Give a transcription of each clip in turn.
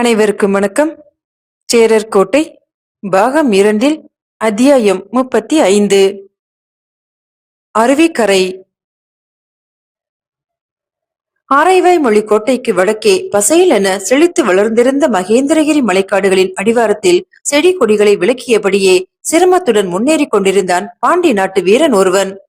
அனைவருக்கும் வணக்கம். சேரர் கோட்டை பாகம் இரண்டில் அத்தியாயம் முப்பத்தி ஐந்து. அருவிக்கரை. ஆரைவாய் மொழி கோட்டைக்கு வடக்கே பசையில் என செழித்து வளர்ந்திருந்த மகேந்திரகிரி மலைக்காடுகளின் அடிவாரத்தில் செடி கொடிகளை விளக்கியபடியே சிரமத்துடன் முன்னேறிக் கொண்டிருந்தான் பாண்டி நாட்டு வீரன் ஒருவன்.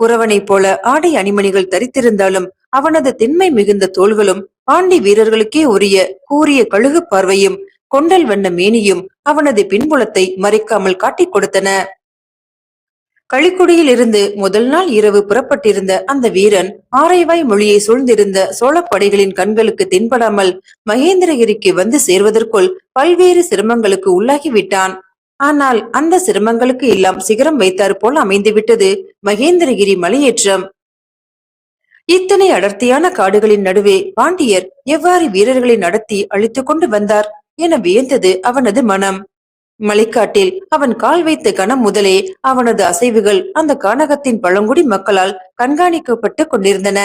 குறவனைப் போல ஆடை அணிமணிகள் தரித்திருந்தாலும் அவனது திண்மை மிகுந்த தோள்களும் ஆண்டி வீரர்களுக்கே உரிய கூரிய கழுகு பார்வையும் கொண்டல் வண்ண மேனியும் அவனது பின்புலத்தை மறைக்காமல் காட்டிக் கொடுத்தன. களிக்குடியில் இருந்து முதல் நாள் இரவு புறப்பட்டிருந்த அந்த வீரன் ஆரைவாய் மொழியை சூழ்ந்திருந்த சோழப்படைகளின் கண்களுக்கு தென்படாமல் மகேந்திரகிரிக்கு வந்து சேர்வதற்குள் பல்வேறு சிரமங்களுக்கு உள்ளாகிவிட்டான். ஆனால் அந்த சிரமங்களுக்கு எல்லாம் சிகரம் வைத்தார் போல் அமைந்துவிட்டது மகேந்திரகிரி மலையேற்றம். இத்தனை அடர்த்தியான காடுகளின் நடுவே பாண்டியர் எவ்வாறு வீரர்களை நடத்தி அழித்துக் கொண்டு வந்தார் என வியந்தது அவனது மனம். மலைக்காட்டில் அவன் கால் வைத்த கணம் முதலே அவனது அசைவுகள் அந்த கானகத்தின் பழங்குடி மக்களால் கண்காணிக்கப்பட்டு கொண்டிருந்தன.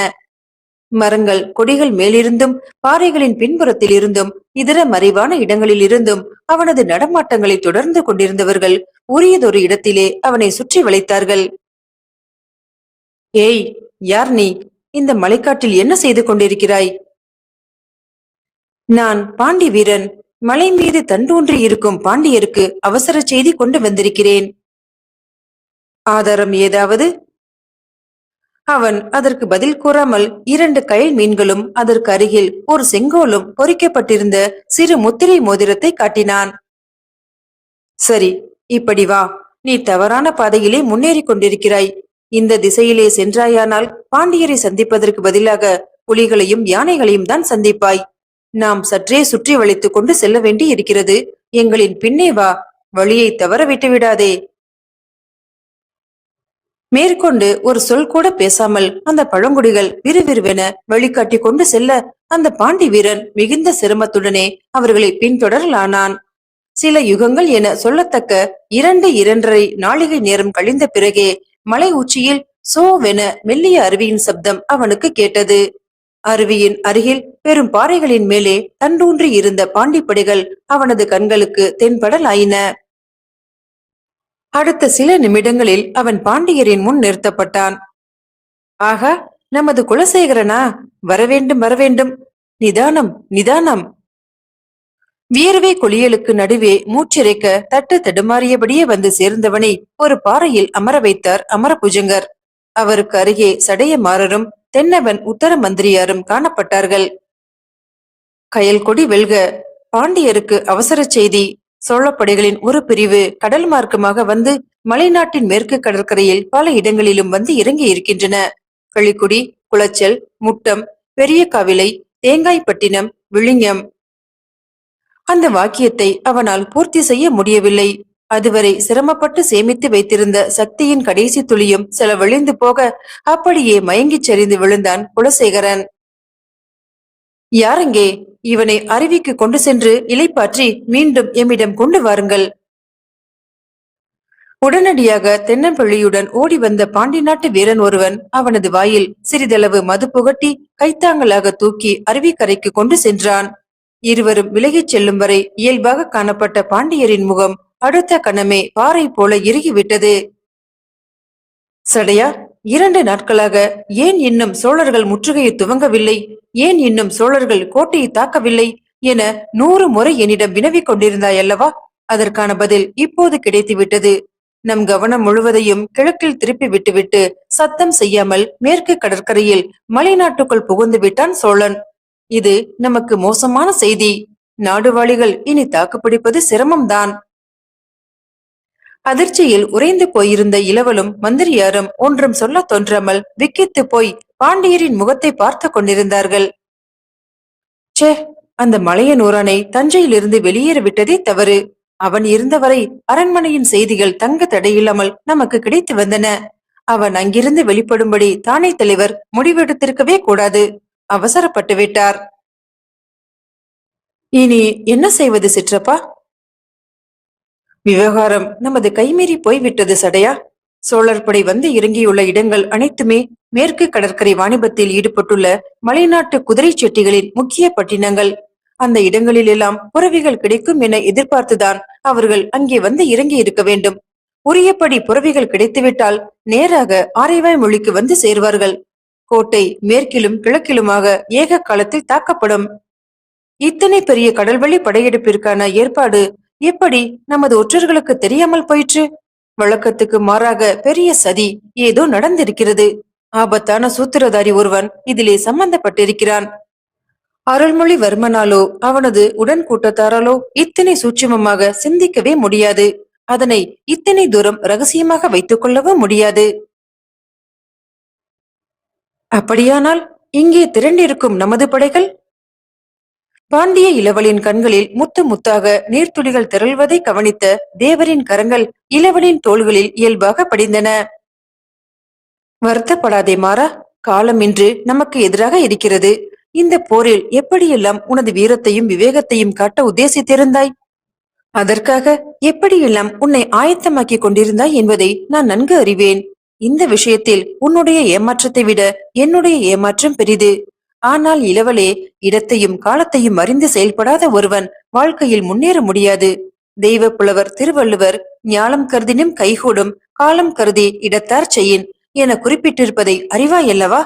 மரங்கள் கொடிகள் மேலிருந்தும் பாறைகளின் பின்புறத்தில் இருந்தும் இதர மறைவான இடங்களில் இருந்தும் அவனது நடமாட்டங்களை தொடர்ந்து கொண்டிருந்தவர்கள் உரியதொரு இடத்திலே அவனை சுற்றி வளைத்தார்கள். ஏய் யார் நீ? இந்த மலைக்காட்டில் என்ன செய்து கொண்டிருக்கிறாய்? நான் பாண்டி வீரன். மலை மீது தண்டூன்றி இருக்கும் பாண்டியருக்கு அவசர செய்தி கொண்டு வந்திருக்கிறேன். ஆதாரம் ஏதாவது? அவன் அதற்கு பதில் கூறாமல் இரண்டு கயல் மீன்களும் அதற்கு அருகில் ஒரு செங்கோலும் பொறிக்கப்பட்டிருந்த சிறு முத்திரை மோதிரத்தை காட்டினான். சரி இப்படி வா. நீ தவறான பாதையிலே முன்னேறிக் கொண்டிருக்கிறாய். இந்த திசையிலே சென்றாயானால் பாண்டியரை சந்திப்பதற்கு பதிலாக புலிகளையும் யானைகளையும் தான் சந்திப்பாய். நாம் சற்றே சுற்றி வளைத்துக் கொண்டு செல்ல வேண்டி இருக்கிறது எங்களின் பின்னே வா. வழியை தவற விட்டு விடாதே மேற்கொண்டு ஒரு சொல் கூட பேசாமல் அந்த பழங்குடிகள் விறுவிறுவென வழிகாட்டி கொண்டு செல்ல அந்த பாண்டி வீரன் மிகுந்த சிரமத்துடனே அவர்களை பின்தொடரலானான். சில யுகங்கள் என சொல்லத்தக்க இரண்டு இரண்டரை நாளிகை நேரம் கழிந்த பிறகே மலை உச்சியில் சோவென மெல்லிய அருவியின் சப்தம் அவனுக்கு கேட்டது. அருவியின் அருகில் பெரும் பாறைகளின் மேலே தண்டூன்றி இருந்த பாண்டிப்படைகள் அவனது கண்களுக்கு தென்படலாயின அடுத்த சில நிமிடங்களில் அவன் பாண்டியரின் முன் நிறுத்தப்பட்டான். ஆகா நமது குலசேகரனா? வரவேண்டும் வரவேண்டும். நிதானம் நிதானம். வியர்வை குளியலுக்கு நடுவே மூச்சிறைக்க தட்டு தடுமாறியபடியே வந்து சேர்ந்தவனை ஒரு பாறையில் அமர வைத்தார் அமரபுஜங்கர். அவருக்கு அருகே சடையமாறரும் தென்னவன் உத்தர மந்திரியாரும் காணப்பட்டார்கள். கயல் கொடி வெல்க பாண்டியருக்கு அவசர செய்தி. சோழப்படைகளின் ஒரு பிரிவு கடல் மார்க்கமாக வந்து மலைநாட்டின் மேற்கு கடற்கரையில் பல இடங்களிலும் வந்து இறங்கி இருக்கின்றன. களிக்குடி குளச்சல் முட்டம் பெரிய காவிலை தேங்காய்பட்டினம் விழிஞம் அந்த வாக்கியத்தை அவனால் பூர்த்தி செய்ய முடியவில்லை. அதுவரை சிரமப்பட்டு சேமித்து வைத்திருந்த சக்தியின் கடைசி துளியும் செலவழிந்து போக அப்படியே மயங்கிச் சரிந்து விழுந்தான் குலசேகரன். யாரெங்கே? இவனை அருவிக்கு கொண்டு சென்று இலைப்பாற்றி மீண்டும் எம்மிடம் கொண்டு வாருங்கள். உடனடியாக தென்னம்பள்ளியுடன் ஓடி வந்த பாண்டி நாட்டு வீரன் ஒருவன் அவனது வாயில் சிறிதளவு மது புகட்டி கைத்தாங்கலாக தூக்கி அருவிக்கரைக்கு கொண்டு சென்றான். இருவரும் விலகிச் செல்லும் வரை இயல்பாக காணப்பட்ட பாண்டியரின் முகம் அடுத்த கணமே பாறை போல இறுகிவிட்டது. சடையா இரண்டு நாட்களாக ஏன் இன்னும் சோழர்கள் முற்றுகையை துவங்கவில்லை? ஏன் இன்னும் சோழர்கள் கோட்டையை தாக்கவில்லை? என நூறு முறை என்னிடம் வினவிக் கொண்டிருந்தாய் அல்லவா அதற்கான பதில் இப்போது கிடைத்து விட்டது நம் கவனம் முழுவதையும் கிழக்கில் திருப்பி விட்டுவிட்டு சத்தம் செய்யாமல் மேற்கு கடற்கரையில் மலைநாட்டுக்குள் புகுந்து விட்டான் சோழன். இது நமக்கு மோசமான செய்தி. நாடுவாளிகள் இனி தாக்குப்பிடிப்பது சிரமம்தான். அதிர்ச்சியில் உறைந்து போயிருந்த இளவலும் மந்திரியாரும் ஒன்றும் சொல்ல தோன்றாமல் விக்கித்து போய் பாண்டியரின் முகத்தை பார்த்து கொண்டிருந்தார்கள். சே அந்த மலையனூரானை தஞ்சையிலிருந்து வெளியேற விட்டதே தவறு. அவன் இருந்தவரை அரண்மனையின் செய்திகள் தங்க தடையில்லாமல் நமக்கு கிடைத்து வந்தன. அவன் அங்கிருந்து வெளிப்படும்படி தானே தலைவர் முடிவெடுத்திருக்கவே கூடாது. அவசரப்பட்டு விட்டார். இனி என்ன செய்வது சிற்றப்பா? விவகாரம் நமது கைமீறி போய்விட்டது சடையா? சோழர் படை வந்து இறங்கியுள்ள இடங்கள் அனைத்துமே மேற்கு கடற்கரை வாணிபத்தில் ஈடுபட்டுள்ள மலைநாட்டு குதிரை செட்டிகளின் முக்கிய பட்டினங்கள். அந்த இடங்களில் எல்லாம் புறவிகள் கிடைக்கும் என எதிர்பார்த்துதான் அவர்கள் அங்கே வந்து இறங்கி இருக்க வேண்டும். உரியபடி புறவிகள் கிடைத்துவிட்டால் நேராக ஆரைவாய் மொழிக்கு வந்து சேர்வார்கள். கோட்டை மேற்கிலும் கிழக்கிலுமாக ஏக காலத்தில் தாக்கப்படும். இத்தனை பெரிய கடல்வழி படையெடுப்பிற்கான ஏற்பாடு எப்படி நமது ஒற்றர்களுக்கு தெரியாமல் போயிற்று? வழக்கத்துக்கு மாறாக பெரிய சதி ஏதோ நடந்திருக்கிறது. ஆபத்தான சூத்திரதாரி ஒருவன் இதிலே சம்பந்தப்பட்டிருக்கிறான். அருள்மொழிவர்மனாலோ அவனது உடன் கூட்டத்தாராலோ இத்தனை சூட்சமமாக சிந்திக்கவே முடியாது. அதனை இத்தனை தூரம் ரகசியமாக வைத்துக் கொள்ளவும் முடியாது. அப்படியானால் இங்கே திரண்டிருக்கும் நமது படைகள்? பாண்டிய இளவலின் கண்களில் முத்து முத்தாக நீர்த்துளிகள் திரள்வதை கவனித்த தேவரின் கரங்கள் இளவலின் தோள்களில் இயல்பாக படிந்தன. வருத்தப்படாதே மாறா காலம் இன்று நமக்கு எதிராக இருக்கிறது. இந்த போரில் எப்படியெல்லாம் உனது வீரத்தையும் விவேகத்தையும் காட்ட உத்தேசித்திருந்தாய்? அதற்காக எப்படியெல்லாம் உன்னை ஆயத்தமாக்கி கொண்டிருந்தாய் என்பதை நான் நன்கு அறிவேன். இந்த விஷயத்தில் உன்னுடைய ஏமாற்றத்தை விட என்னுடைய ஏமாற்றம் பெரிது. ஆனால் இளவலே இடத்தையும் காலத்தையும் அறிந்து செயல்படாத ஒருவன் வாழ்க்கையில் முன்னேற முடியாது. தெய்வ புலவர் திருவள்ளுவர் ஞானம் கருதினும் கைகூடும் காலம் கருதி இடத்தார் செய்யின் என குறிப்பிட்டிருப்பதை அறிவாயல்லவா?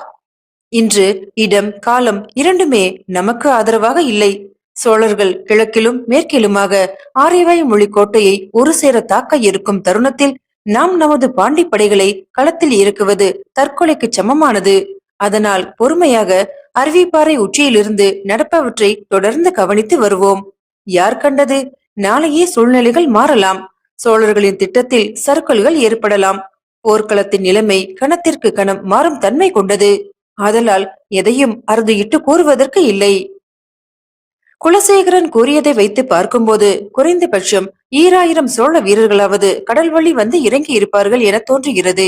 இன்று இடம் காலம் இரண்டுமே நமக்கு ஆதரவாக இல்லை. சோழர்கள் கிழக்கிலும் மேற்கிலுமாக ஆரியவாய் மொழி கோட்டையை ஒரு சேர தாக்க இருக்கும் தருணத்தில் நாம் நமது பாண்டி படைகளை களத்தில் இறக்குவது தற்கொலைக்கு சமமானது. அதனால் பொறுமையாக அருவிப்பாறை உச்சியிலிருந்து நடப்பவற்றை தொடர்ந்து கவனித்து வருவோம். யார் கண்டது? நாளையே சூழ்நிலைகள் மாறலாம். சோழர்களின் திட்டத்தில் சர்க்கல்கள் ஏற்படலாம். போர்க்களத்தின் நிலைமை கணத்திற்கு கணம் மாறும் தன்மை கொண்டது. ஆதலால் எதையும் அறுதியிட்டு கூறுவதற்கு இல்லை. குலசேகரன் கூறியதை வைத்து பார்க்கும்போது குறைந்தபட்சம் ஈராயிரம் சோழ வீரர்களாவது கடல் வழி வந்து இறங்கி இருப்பார்கள் என தோன்றுகிறது.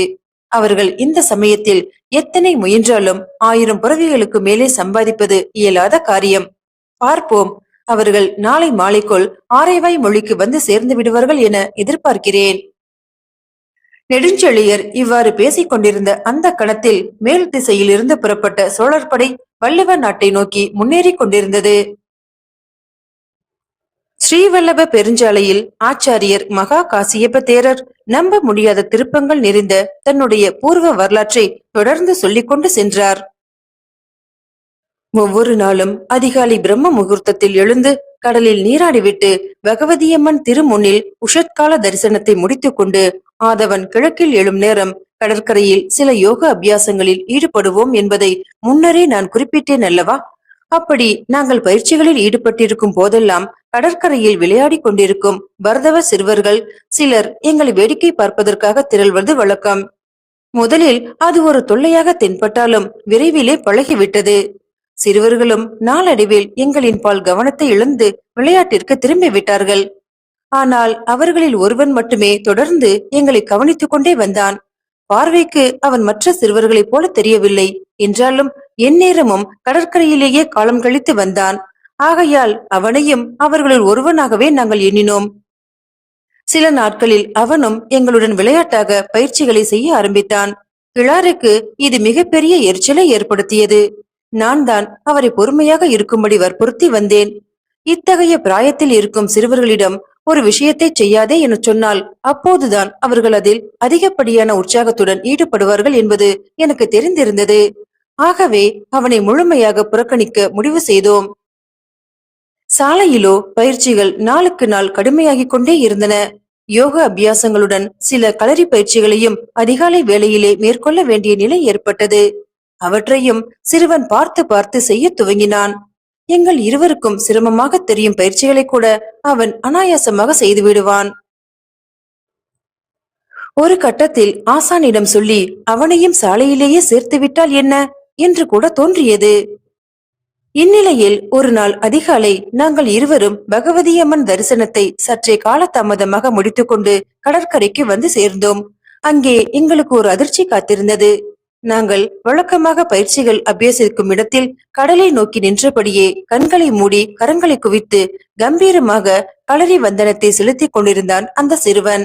அவர்கள் இந்த சமயத்தில் எத்தனை முயன்றாலும் ஆயிரம் புறவிகளுக்கு மேலே சம்பாதிப்பது இயலாத காரியம். பார்ப்போம் அவர்கள் நாளை மாலைக்குள் ஆரைவாய் மொழிக்கு வந்து சேர்ந்து விடுவார்கள் என எதிர்பார்க்கிறேன். நெடுஞ்செழியர் இவ்வாறு பேசிக் கொண்டிருந்த அந்த கணத்தில் மேல் திசையில் இருந்து புறப்பட்ட சோழர் படை வள்ளுவ நாட்டை நோக்கி முன்னேறிக் கொண்டிருந்தது. ஸ்ரீவல்லப பெருஞ்சாலையில் ஆச்சாரியர் மகா காசியப்ப தேரர் நம்ப முடியாத திருப்பங்கள் நிறைந்த தன்னுடைய பூர்வ வரலாற்றை தொடர்ந்து சொல்லிக் கொண்டு சென்றார். ஒவ்வொரு நாளும் அதிகாலை பிரம்ம முகூர்த்தத்தில் எழுந்து கடலில் நீராடிவிட்டு பகவதியம்மன் திருமுன்னில் உஷத்கால தரிசனத்தை முடித்துக் கொண்டு ஆதவன் கிழக்கில் எழும் நேரம் கடற்கரையில் சில யோக அபியாசங்களில் ஈடுபடுவோம் என்பதை முன்னரே நான் குறிப்பிட்டேன் அல்லவா? அப்படி நாங்கள் பயிற்சிகளில் ஈடுபட்டிருக்கும் போதெல்லாம் கடற்கரையில் விளையாடிக் கொண்டிருக்கும் பரதவ சிறுவர்கள் சிலர் எங்களை வேடிக்கை பார்ப்பதற்காக திரள்வது வழக்கம். முதலில் அது ஒரு தொல்லையாக தென்பட்டாலும் விரைவிலே பழகிவிட்டது. சிறுவர்களும் நாளடைவில் எங்களின் பால் கவனத்தை இழந்து விளையாட்டிற்கு திரும்பி விட்டார்கள். ஆனால் அவர்களில் ஒருவன் மட்டுமே தொடர்ந்து எங்களை கவனித்துக் கொண்டே வந்தான். பார்வைக்கு அவன் மற்ற சிறுவர்களைப் போல தெரியவில்லை. என்றாலும் எந்நேரமும் கடற்கரையிலேயே காலம் கழித்து வந்தான். ஆகையால் அவனையும் அவர்களில் ஒருவனாகவே நாங்கள் எண்ணினோம். சில நாட்களில் அவனும் எங்களுடன் விளையாட்டாக பயிற்சிகளை செய்ய ஆரம்பித்தான். கிளாருக்கு இது மிகப்பெரிய எரிச்சலை ஏற்படுத்தியது. நான் தான் அவரை பொறுமையாக இருக்கும்படி வற்புறுத்தி வந்தேன். இத்தகைய பிராயத்தில் இருக்கும் சிறுவர்களிடம் ஒரு விஷயத்தை செய்யாதே என சொன்னால் அப்போதுதான் அவர்கள் அதில் அதிகப்படியான உற்சாகத்துடன் ஈடுபடுவார்கள் என்பது எனக்கு தெரிந்திருந்தது. ஆகவே அவனை முழுமையாக புறக்கணிக்க முடிவு செய்தோம். சாலையிலோ பயிற்சிகள் நாளுக்கு நாள் கடுமையாகிக் கொண்டே இருந்தன. யோக அபியாசங்களுடன் சில களரி பயிற்சிகளையும் அதிகாலை வேளையிலே மேற்கொள்ள வேண்டிய நிலை ஏற்பட்டது. அவற்றையும் சிறுவன் பார்த்து பார்த்து செய்ய துவங்கினான். எங்கள் இருவருக்கும் சிரமமாக தெரியும் பயிற்சிகளை கூட அவன் அனாயாசமாக செய்து விடுவான். ஒரு கட்டத்தில் ஆசானிடம் சொல்லி அவனையும் சாலையிலேயே சேர்த்து விட்டால் என்ன? என்று கூட தோன்றியது. இந்நிலையில் ஒரு நாள் அதிகாலை நாங்கள் இருவரும் பகவதியம்மன் தரிசனத்தை சற்றே காலதாமதமாக முடித்துக்கொண்டு கடற்கரைக்கு வந்து சேர்ந்தோம். அங்கே எங்களுக்கு ஒரு அதிர்ச்சி காத்திருந்தது. நாங்கள் வழக்கமாக பயிற்சிகள் அபியசிக்கும் இடத்தில் கடலை நோக்கி நின்றபடியே கண்களை மூடி கரங்களை குவித்து கம்பீரமாக களரி வந்தனத்தை செலுத்திக் கொண்டிருந்தான் அந்த சிறுவன்.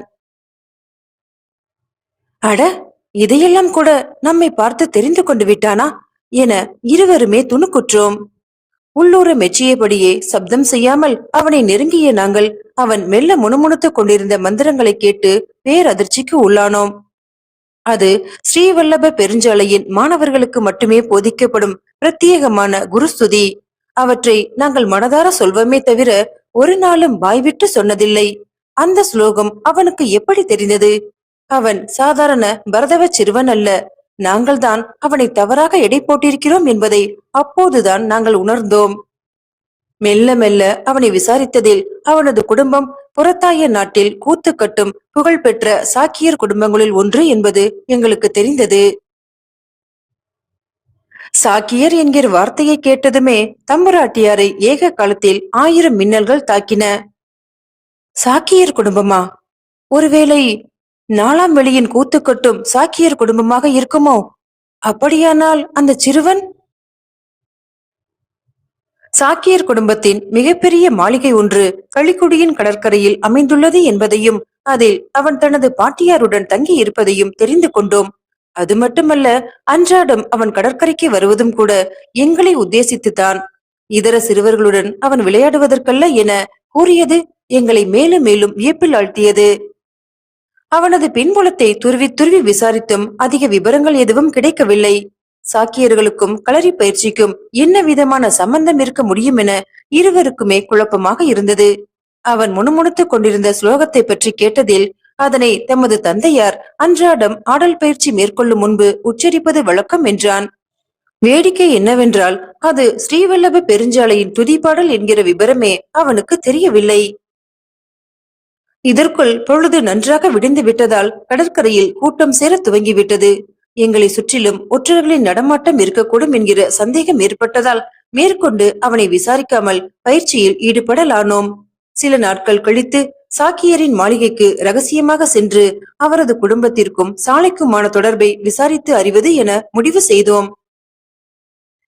அட இதையெல்லாம் கூட நம்மை பார்த்து தெரிந்து கொண்டு விட்டானா என இருவருமே துணுக்குற்றோம். உள்ளூர மெச்சியபடியே சப்தம் செய்யாமல் அவனை நெருங்கிய நாங்கள் அவன் மெல்ல முணுமுணுத்துக் கொண்டிருந்த மந்திரங்களை கேட்டு பேரதிர்ச்சிக்கு உள்ளானோம். அது ஸ்ரீவல்லப பெருஞ்சாலையின் மாணவர்களுக்கு மட்டுமே போதிக்கப்படும் பிரத்யேகமான குருஸ்துதி. அவற்றை நாங்கள் மனதார சொல்வமே தவிர ஒரு நாளும் வாய்விட்டு சொன்னதில்லை. அந்த ஸ்லோகம் அவனுக்கு எப்படி தெரிந்தது? அவன் சாதாரண பரதவ சிறுவன் அல்ல. நாங்கள்தான் அவனை தவறாக எடை போட்டிருக்கிறோம் என்பதை அப்போதுதான் நாங்கள் உணர்ந்தோம். மெல்ல மெல்ல அவனை விசாரித்ததில் அவனது குடும்பம் புறத்தாய நாட்டில் கூத்து கட்டும் புகழ்பெற்ற சாக்கியர் குடும்பங்களில் ஒன்று என்பது எங்களுக்கு தெரிந்தது. சாக்கியர் என்கிற வார்த்தையை கேட்டதுமே தம்பராட்டியாரை ஏக காலத்தில் ஆயிரம் மின்னல்கள் தாக்கின. சாக்கியர் குடும்பமா? ஒருவேளை நாலாம் வெளியின் கூத்து கட்டும் சாக்கியர் குடும்பமாக இருக்குமோ? அப்படியானால் அந்த சிறுவன் சாக்கியர் குடும்பத்தின் மிகப்பெரிய மாளிகை ஒன்று களிக்குடியின் கடற்கரையில் அமைந்துள்ளது என்பதையும் அதில் அவன் தனது பாட்டியாருடன் தங்கி இருப்பதையும் தெரிந்து கொண்டோம். அது மட்டுமல்ல அன்றாடம் அவன் கடற்கரைக்கு வருவதும் கூட எங்களை உத்தேசித்துத்தான். இதர சிறுவர்களுடன் அவன் விளையாடுவதற்கல்ல என கூறியது எங்களை மேலும் மேலும் வியப்பில் ஆழ்த்தியது. அவனது பின்புலத்தை துருவி துருவி விசாரித்தும் அதிக விவரங்கள் எதுவும் கிடைக்கவில்லை. சாக்கியர்களுக்கும் களரி பயிற்சிக்கும் என்ன விதமான சம்பந்தம் இருக்க முடியும் என இருவருக்குமே குழப்பமாக இருந்தது. அவன் முணுமுணுத்துக் கொண்டிருந்த ஸ்லோகத்தை பற்றி கேட்டதில் அதனை தமது தந்தையார் அன்றாடம் ஆடல் பயிற்சி மேற்கொள்ளும் முன்பு உச்சரிப்பது வழக்கம் என்றான். வேடிக்கை என்னவென்றால் அது ஸ்ரீவல்லப பெருஞ்சாலையின் துதிப்பாடல் என்கிற விபரமே அவனுக்கு தெரியவில்லை. இதற்குள் பொழுது நன்றாக விடிந்து விட்டதால் கடற்கரையில் கூட்டம் சேர துவங்கிவிட்டது. எங்களை சுற்றிலும் ஒற்றர்களின் நடமாட்டம் இருக்கக்கூடும் என்கிற சந்தேகம் ஏற்பட்டதால் மேற்கொண்டு அவனை விசாரிக்காமல் பயிற்சியில் ஈடுபடலானோம். சில நாட்கள் கழித்து சாக்கியரின் மாளிகைக்கு ரகசியமாக சென்று அவரது குடும்பத்திற்கும் சாலைக்குமான தொடர்பை விசாரித்து அறிவது என முடிவு செய்தோம்.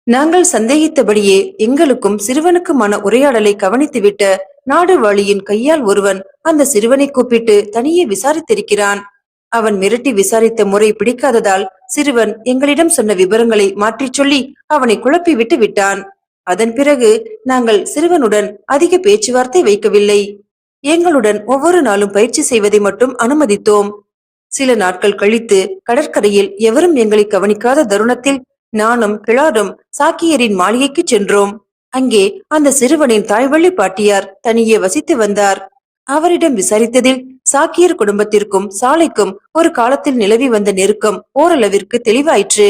நாங்கள் சந்தேகித்தபடியே எங்களுக்கும் சிறுவனுக்குமான உரையாடலை கவனித்துவிட்ட நாடுவாளியின் கையால் ஒருவன் அந்த சிறுவனை கூப்பிட்டு தனியே விசாரித்திருக்கிறான். அவன் மிரட்டி விசாரித்த முறை பிடிக்காததால் சிறுவன் எங்களிடம் சொன்ன விவரங்களை மாற்றிச் சொல்லி அவனை குழப்பி விட்டு விட்டான். அதன் பிறகு நாங்கள் சிறுவனுடன் அதிக பேச்சுவார்த்தை வைக்கவில்லை. எங்களுடன் ஒவ்வொரு நாளும் பயிற்சி செய்வதை மட்டும் அனுமதித்தோம். சில நாட்கள் கழித்து கடற்கரையில் எவரும் எங்களை கவனிக்காத தருணத்தில் நானும் கிளாரும் சாக்கியரின் மாளிகைக்கு சென்றோம். அங்கே அந்த சிறுவனின் தாய்வள்ளி பாட்டியார் தனியே வசித்து வந்தார். அவரிடம் விசாரித்ததில் சாக்கியர் குடும்பத்திற்கும் சாலைக்கும் ஒரு காலத்தில் நிலவி வந்த நெருக்கம் ஓரளவிற்கு தெளிவாயிற்று.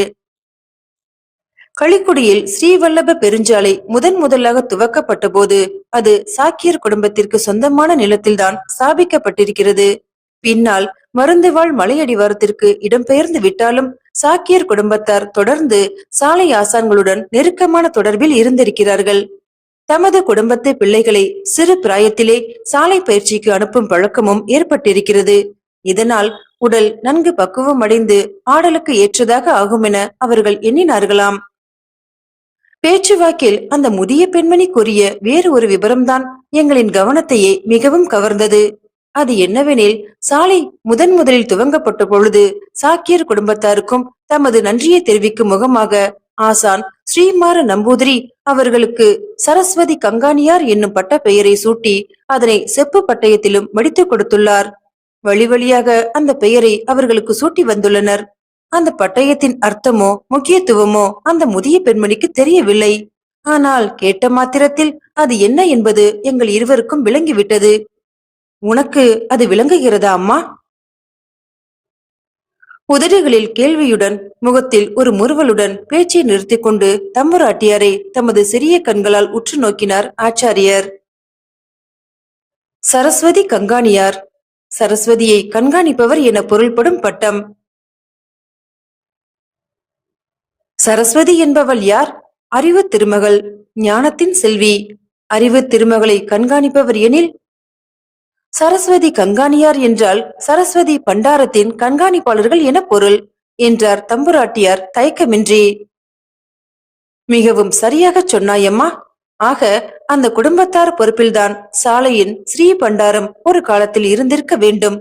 களிக்குடியில் ஸ்ரீவல்லப பெருஞ்சாலை முதன் முதலாக துவக்கப்பட்ட போது அது சாக்கியர் குடும்பத்திற்கு சொந்தமான நிலத்தில்தான் ஸ்தாபிக்கப்பட்டிருக்கிறது. பின்னால் மருந்துவாழ் மலையடிவாரத்திற்கு இடம்பெயர்ந்து விட்டாலும் சாக்கியர் குடும்பத்தார் தொடர்ந்து சாலை ஆசான்களுடன் நெருக்கமான தொடர்பில் இருந்திருக்கிறார்கள். தமது குடும்பத்து பிள்ளைகளை சிறு பிராயத்திலே சாலை பயிற்சிக்கு அனுப்பும் பழக்கமும் ஏற்பட்டிருக்கிறது. இதனால் உடல் நன்கு பக்குவம் அடைந்து ஆடலுக்கு ஏற்றதாக ஆகும் என அவர்கள் எண்ணினார்களாம். பேச்சுவாக்கில் அந்த முதிய பெண்மணி கூறிய வேறு ஒரு விபரம்தான் எங்களின் கவனத்தையே மிகவும் கவர்ந்தது. அது என்னவெனில் சாலை முதன் முதலில் துவங்கப்பட்ட பொழுது சாக்கியர் குடும்பத்தாருக்கும் தமது நன்றியை தெரிவிக்கும் முகமாக ஆசான் ஸ்ரீமார நம்பூதிரி அவர்களுக்கு சரஸ்வதி கங்காணியார் என்னும் பட்ட பெயரை சூட்டி அதனை செப்பு பட்டயத்திலும் மடித்துக் கொடுத்துள்ளார். வழி வழியாக அந்த பெயரை அவர்களுக்கு சூட்டி வந்துள்ளனர். அந்த பட்டயத்தின் அர்த்தமோ முக்கியத்துவமோ அந்த முதிய பெண்மணிக்கு தெரியவில்லை. ஆனால் கேட்ட மாத்திரத்தில் அது என்ன என்பது எங்கள் இருவருக்கும் விளங்கிவிட்டது. உனக்கு அது விளங்குகிறதா அம்மா? உதடுகளில் கேள்வியுடன் முகத்தில் ஒரு முறுவலுடன் பேச்சை நிறுத்திக் கொண்டு தம்புராட்டியாரை தமது சிறிய கண்களால் உற்று நோக்கினார் ஆச்சாரியர். சரஸ்வதி கங்காணியார் சரஸ்வதியை கண்காணிப்பவர் என பொருள்படும் பட்டம். சரஸ்வதி என்பவள் யார்? அறிவு திருமகள். ஞானத்தின் செல்வி. அறிவு திருமகளை கண்காணிப்பவர் எனில் சரஸ்வதி கண்காணியார் என்றால் சரஸ்வதி பண்டாரத்தின் கண்காணிப்பாளர்கள் என பொருள் என்றார் தம்புராட்டியார் தயக்கமின்றி. மிகவும் சரியாகச் சொன்னாயம்மா. ஆக அந்த குடும்பத்தார் பொறுப்பில்தான் சாலையின் ஸ்ரீ பண்டாரம் ஒரு காலத்தில் இருந்திருக்க வேண்டும்.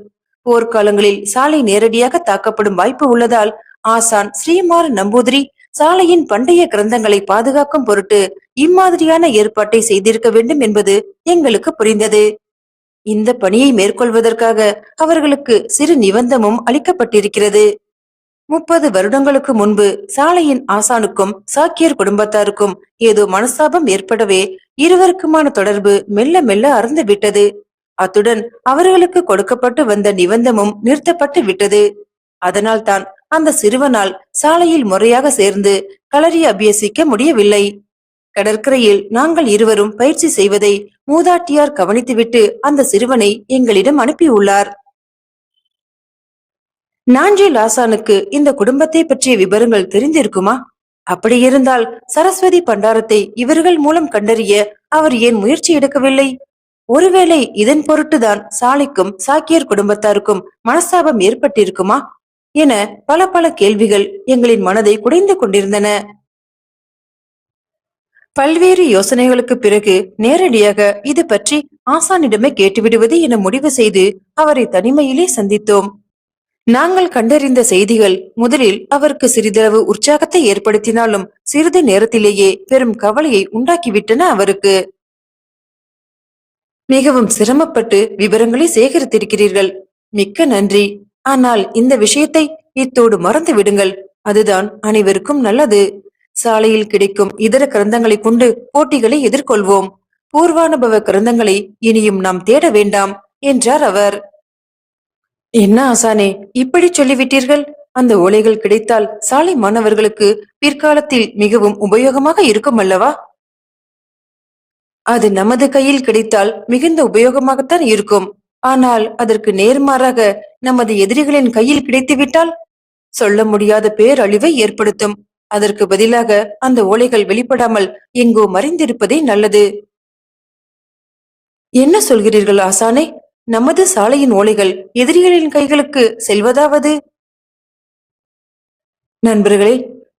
போர்க்காலங்களில் சாலை நேரடியாக தாக்கப்படும் வாய்ப்பு உள்ளதால் ஆசான் ஸ்ரீமார் நம்பூதிரி சாலையின் பண்டைய கிரந்தங்களை பாதுகாக்கும் பொருட்டு இம்மாதிரியான ஏற்பாட்டை செய்திருக்க வேண்டும் என்பது எங்களுக்கு புரிந்தது. இந்த பணியை மேற்கொள்வதற்காக அவர்களுக்கு சிறு நிபந்தமும் அளிக்கப்பட்டிருக்கிறது. முப்பது வருடங்களுக்கு முன்பு சாலையின் ஆசானுக்கும் சாக்கியர் குடும்பத்தாருக்கும் ஏதோ மனஸ்தாபம் ஏற்படவே இருவருக்குமான தொடர்பு மெல்ல மெல்ல அறந்து விட்டது. அத்துடன் அவர்களுக்கு கொடுக்கப்பட்டு வந்த நிபந்தமும் நிறுத்தப்பட்டு விட்டது. அதனால் தான் அந்த சிறுவனால் சாலையில் முறையாக சேர்ந்து களரி அபியசிக்க முடியவில்லை. கடற்கரையில் நாங்கள் இருவரும் பயிற்சி செய்வதை மூதாட்டியார் கவனித்துவிட்டு அந்த சிறுவனை எங்களிடம் அனுப்பியுள்ளார். நாஞ்சி லாசானுக்கு இந்த குடும்பத்தை பற்றிய விவரங்கள் தெரிந்திருக்குமா? அப்படியிருந்தால் சரஸ்வதி பண்டாரத்தை இவர்கள் மூலம் கண்டறிய அவர் ஏன் முயற்சி எடுக்கவில்லை? ஒருவேளை இதன் பொருட்டுதான் சாலைக்கும் சாக்கியர் குடும்பத்தாருக்கும் மனஸ்தாபம் ஏற்பட்டிருக்குமா? என பல பல கேள்விகள் எங்களின் மனதை குடைந்து கொண்டிருந்தன. பல்வேறு யோசனைகளுக்கு பிறகு நேரடியாக இது பற்றி ஆசானிடமே கேட்டுவிடுவது என முடிவு செய்து அவரை தனிமையிலே சந்தித்தோம். நாங்கள் கண்டறிந்த செய்திகள் முதலில் அவருக்கு சிறிதளவு உற்சாகத்தை ஏற்படுத்தினாலும் சிறிது நேரத்திலேயே பெரும் கவலையை உண்டாக்கிவிட்டன அவருக்கு. மிகவும் சிரமப்பட்டு விவரங்களை சேகரித்திருக்கிறீர்கள். மிக்க நன்றி. ஆனால் இந்த விஷயத்தை இத்தோடு மறந்து விடுங்கள் அதுதான் அனைவருக்கும் நல்லது. சாலையில் கிடைக்கும் இதர கிரந்தங்களை கொண்டு போட்டிகளை எதிர்கொள்வோம். பூர்வானுபவ கிரந்தங்களை இனியும் நாம் தேட வேண்டாம் என்றார் அவர். என்ன ஆசானே இப்படி சொல்லிவிட்டீர்கள்? அந்த ஓலைகள் கிடைத்தால் சாலை மாணவர்களுக்கு பிற்காலத்தில் மிகவும் உபயோகமாக இருக்கும் அல்லவா? அது நமது கையில் கிடைத்தால் மிகுந்த உபயோகமாகத்தான் இருக்கும். ஆனால் அதற்கு நேர்மாறாக நமது எதிரிகளின் கையில் கிடைத்துவிட்டால்? சொல்ல முடியாத பேரழிவை ஏற்படுத்தும். அதற்கு பதிலாக அந்த ஓலைகள் வெளிப்படாமல் எங்கோ மறைந்திருப்பதே நல்லது. என்ன சொல்கிறீர்கள் ஆசானே? நமது சாலையின் ஓலைகள் எதிரிகளின் கைகளுக்கு செல்வதாவது? நண்பர்களே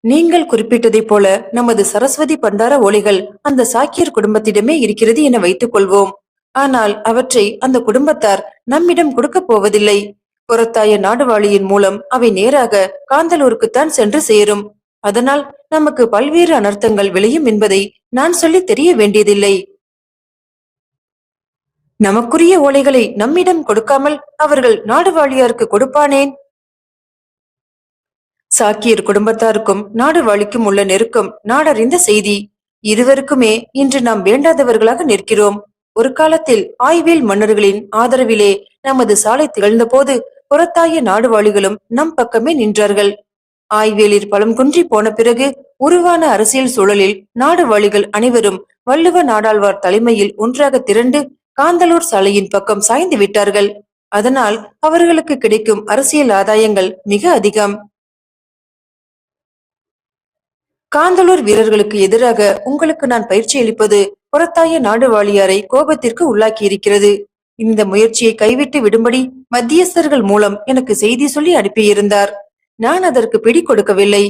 நீங்கள் குறிப்பிட்டதைப் போல நமது சரஸ்வதி பண்டார ஓலைகள் அந்த சாக்கியர் குடும்பத்திடமே இருக்கிறது என வைத்துக் கொள்வோம். ஆனால் அவற்றை அந்த குடும்பத்தார் நம்மிடம் கொடுக்கப் போவதில்லை. புறத்தாய நாடுவாளியின் மூலம் அவை நேராக காந்தலூருக்குத்தான் சென்று சேரும். அதனால் நமக்கு பல்வேறு அனர்த்தங்கள் விளையும் என்பதை நான் சொல்லி தெரிய வேண்டியதில்லை. நமக்குரிய ஓலைகளை நம்மிடம் கொடுக்காமல் அவர்கள் நாடுவாழியாருக்கு கொடுப்பானேன்? சாக்கியர் குடும்பத்தாருக்கும் நாடுவாழிக்கும் உள்ள நெருக்கம் நாடறிந்த செய்தி. இருவருக்குமே இன்று நாம் வேண்டாதவர்களாக நிற்கிறோம். ஒரு காலத்தில் ஆய்வேல் மன்னர்களின் ஆதரவிலே நமது சாலை திகழ்ந்த போது புறத்தாய நாடுவாளிகளும் நம் பக்கமே நின்றார்கள். ஆய்வியலில் பலம் குன்றி போன பிறகு உருவான அரசியல் சூழலில் நாடு வழிகள் அனைவரும் வள்ளுவ நாடாழ்வார் தலைமையில் ஒன்றாக திரண்டு காந்தலூர் சாலையின் பக்கம் சாய்ந்து விட்டார்கள். அதனால் அவர்களுக்கு கிடைக்கும் அரசியல் ஆதாயங்கள் மிக அதிகம். காந்தலூர் வீரர்களுக்கு எதிராக உங்களுக்கு நான் பயிற்சி அளிப்பது புறத்தாய நாடு வாழியாரை கோபத்திற்கு உள்ளாக்கி இருக்கிறது இந்த முயற்சியை கைவிட்டு விடும்படி மத்தியஸ்தர்கள் மூலம் எனக்கு செய்தி சொல்லி அனுப்பியிருந்தார். நான் அதற்கு பிடி கொடுக்கவில்லை.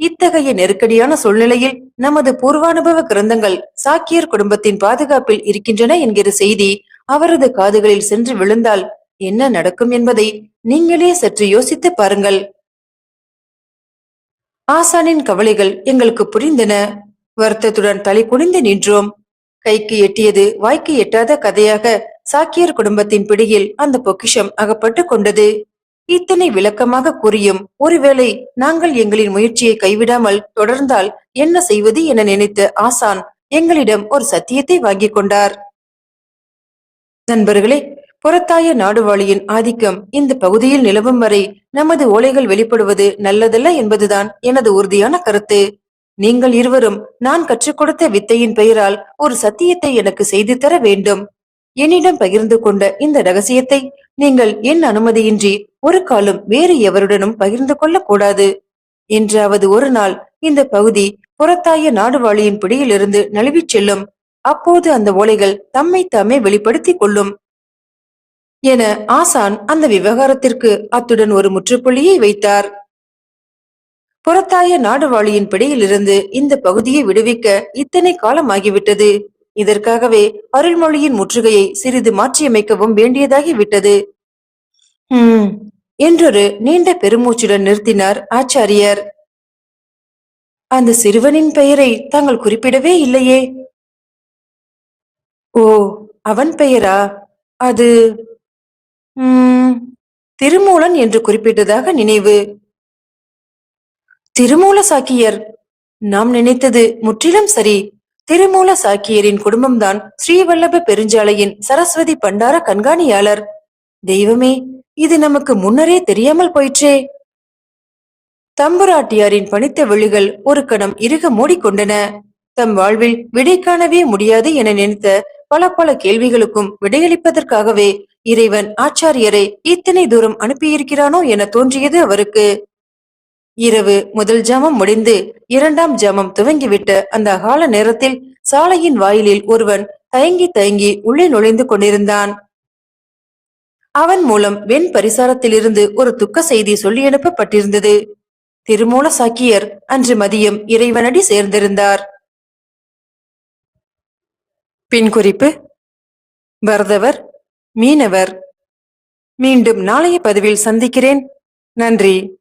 இத்தகைய நெருக்கடியான சூழ்நிலையில் நமது பூர்வானுபவ கிரந்தங்கள் சாக்கியர் குடும்பத்தின் பாதுகாப்பில் இருக்கின்றன என்கிற செய்தி அவரது காதுகளில் சென்று விழுந்தால் என்ன நடக்கும் என்பதை நீங்களே சற்று யோசித்து பாருங்கள். ஆசானின் கவலைகள் எங்களுக்கு புரிந்தன. வருத்தத்துடன் தலை குனிந்து நின்றோம். கைக்கு எட்டியது வாய்க்கு எட்டாத கதையாக சாக்கியர் குடும்பத்தின் பிடியில் அந்த பொக்கிஷம் அகப்பட்டு கொண்டது. இத்தனை விளக்கமாக கூறியும் ஒருவேளை நாங்கள் எங்களின் முயற்சியை கைவிடாமல் தொடர்ந்தால் என்ன செய்வது என நினைத்த ஆசான் எங்களிடம் ஒரு சத்தியத்தை வாங்கிக் கொண்டார். நண்பர்களே புறத்தாய நாடுவாளியின் ஆதிக்கம் இந்த பகுதியில் நிலவும் வரை நமது ஓலைகள் வெளிப்படுவது நல்லதல்ல என்பதுதான் எனது உறுதியான கருத்து. நீங்கள் இருவரும் நான் கற்றுக் கொடுத்த வித்தையின் பெயரால் ஒரு சத்தியத்தை எனக்கு செய்து தர வேண்டும். என்னிடம் பகிர்ந்து கொண்ட இந்த ரகசியத்தை நீங்கள் என் அனுமதியின்றி ஒரு காலம் வேறு எவருடனும் பகிர்ந்து கொள்ளக் கூடாது என்றாவது ஒரு நாள் இந்த பகுதி புறத்தாய நாடுவாளியின் பிடியிலிருந்து நழுவிச் செல்லும். அப்போது அந்த ஓலைகள் தம்மை தாமே வெளிப்படுத்திக் கொள்ளும். என ஆசான் அந்த விவகாரத்திற்கு அத்துடன் ஒரு முற்றுப்புள்ளியை வைத்தார். புறத்தாய நாடுவாளியின் பிடியிலிருந்து இந்த பகுதியை விடுவிக்க இத்தனை காலமாகிவிட்டது. இதற்காகவே அருள்மொழியின் முற்றுகையை சிறிது மாற்றியமைக்கவும் வேண்டியதாகி விட்டது உம் என்றொரு நீண்ட பெருமூச்சுடன் நிறுத்தினார் ஆச்சாரியர். அந்த சிறுவனின் பெயரை தாங்கள் குறிப்பிடவே இல்லையே? ஓ அவன் பெயரா? அது உம் திருமூலன் என்று குறிப்பிட்டதாக நினைவு. திருமூல சாக்கியர் நாம் நினைத்தது முற்றிலும் சரி. திருமூல சாக்கியரின் குடும்பம்தான் ஸ்ரீவல்லப பெருஞ்சாலையின் சரஸ்வதி பண்டார கண்காணியாளர். தெய்வமே இது நமக்கு முன்னரே தெரியாமல் போயிற்றே. தம்புராட்டியாரின் பணித்த விழிகள் ஒரு கணம் இறுக மூடிக்கொண்டன. தம் வாழ்வில் விடை காணவே முடியாது என நினைத்த பல பல கேள்விகளுக்கும் விடையளிப்பதற்காகவே இறைவன் ஆச்சாரியரை இத்தனை தூரம் அனுப்பியிருக்கிறானோ என தோன்றியது அவருக்கு. இரவு முதல் ஜாமம் முடிந்து இரண்டாம் ஜாமம் துவங்கிவிட்ட அந்த கால நேரத்தில் சாலையின் வாயிலில் ஒருவன் தயங்கி தயங்கி உள்ளே நுழைந்து கொண்டிருந்தான். அவன் மூலம் வெண் பரிசாரத்திலிருந்து ஒரு துக்க செய்தி சொல்லி அனுப்பப்பட்டிருந்தது. திருமூல சாக்கியர் அன்று மதியம் இறைவனடி சேர்ந்திருந்தார். பின் குறிப்பு பரதவர் மீனவர். மீண்டும் நாளைய பதிவில் சந்திக்கிறேன். நன்றி.